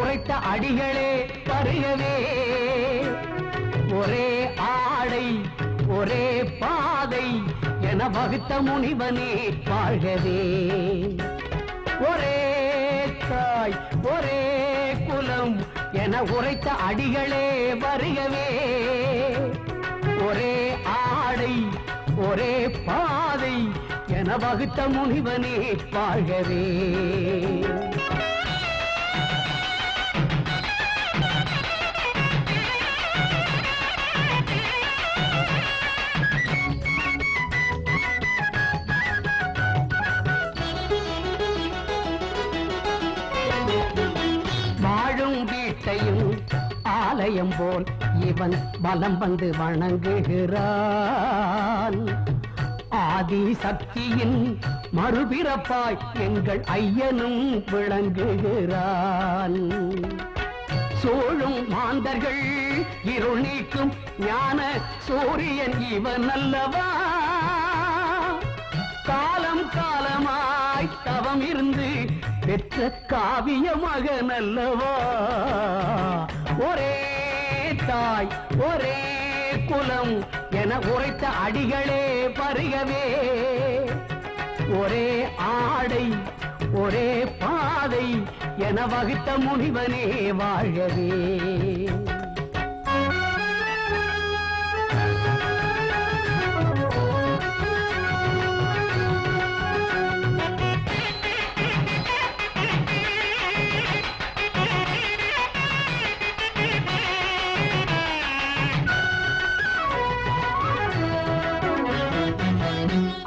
உரைத்த அடிகளே பருகவே. ஒரே ஆடை ஒரே பாதை என வகுத்த முனிவனே வாழ்கவே. ஒரே தாய் ஒரே குலம் என உரைத்த அடிகளே வருகவே. ஒரே ஆடை ஒரே பாதை என வகுத்த முனிவனே வாழ்கவே. வாழும் வீட்டையும் ஆலயம் போல் இவன் பலம் வந்து வணங்குகிறான். ஆதி சக்தியின் மறுபிறப்பாய் எங்கள் ஐயனும் விளங்குகிறான். சோழும் மாந்தர்கள் இருள் நீக்கும் ஞான சூரியன் இவன் அல்லவா? காலம் காலமா தாய் தவம் இருந்து பெற்ற காவிய மகன் அல்லவா? ஒரே தாய் ஒரே குலம் என உரைத்த அடிகளே பருகவே ஒரே ஆடை ஒரே பாதை என வகுத்த முனிவனே வாழவே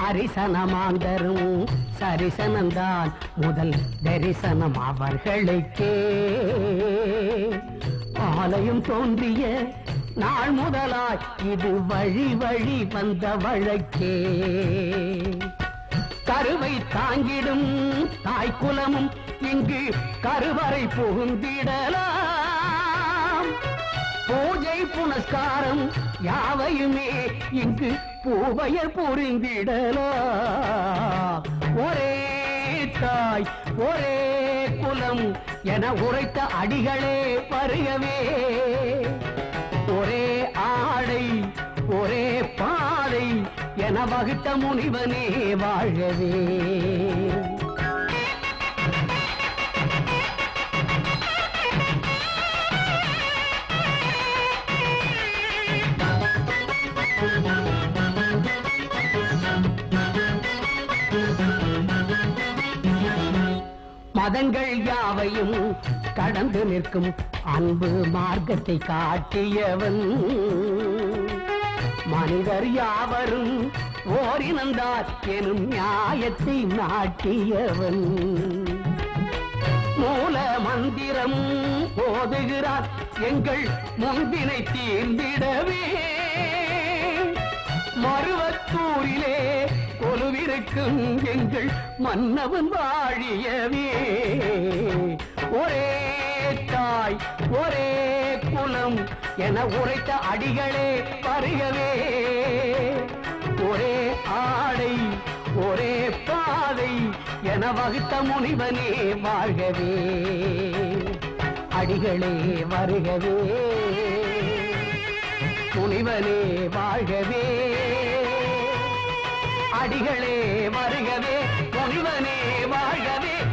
அரிசனமாந்தரும் சரிசனந்தான் முதல் தரிசனம் அவர்களுக்கே. ஆலயம் தோன்றிய நாள் முதலாய் இது வழி வழி வந்த வழக்கே. கருவை தாங்கிடும் தாய்க்குலமும் இங்கு கருவறை புகுந்திடலாம். புனஸ்காரம் யாவையுமே இங்கு பூவையர் புரிந்திடலாம் ஒரே தாய் ஒரே குலம் என உரைத்த அடிகளே பருகவே. ஒரே ஆடை ஒரே பாதை என வகுத்த முனிவனே வாழவே மதங்கள் யாவையும் கடந்து நிற்கும் அன்பு மார்க்கத்தை காட்டியவன். மனிதர் யாவரும் ஓரினந்தார் எனும் நியாயத்தை நாட்டியவன். மூல மந்திரம் ஓதுகிறார் எங்கள் முன்பினை தீர்ந்திடவே. மருவத்தூரிலே கொலுவிருக்கும் எங்கள் மன்னவன் வாழியவே. ஒரே தாய் ஒரே குலம் என உரைத்த அடிகளே வருகவே. ஒரே ஆடை ஒரே பாதை என வகுத்த முனிவனே வாழ்கவே. அடிகளே வருகவே. துணிவனே வாழ்கவே. அடிகளே வருகவே துணிவனே வாழ்கவே.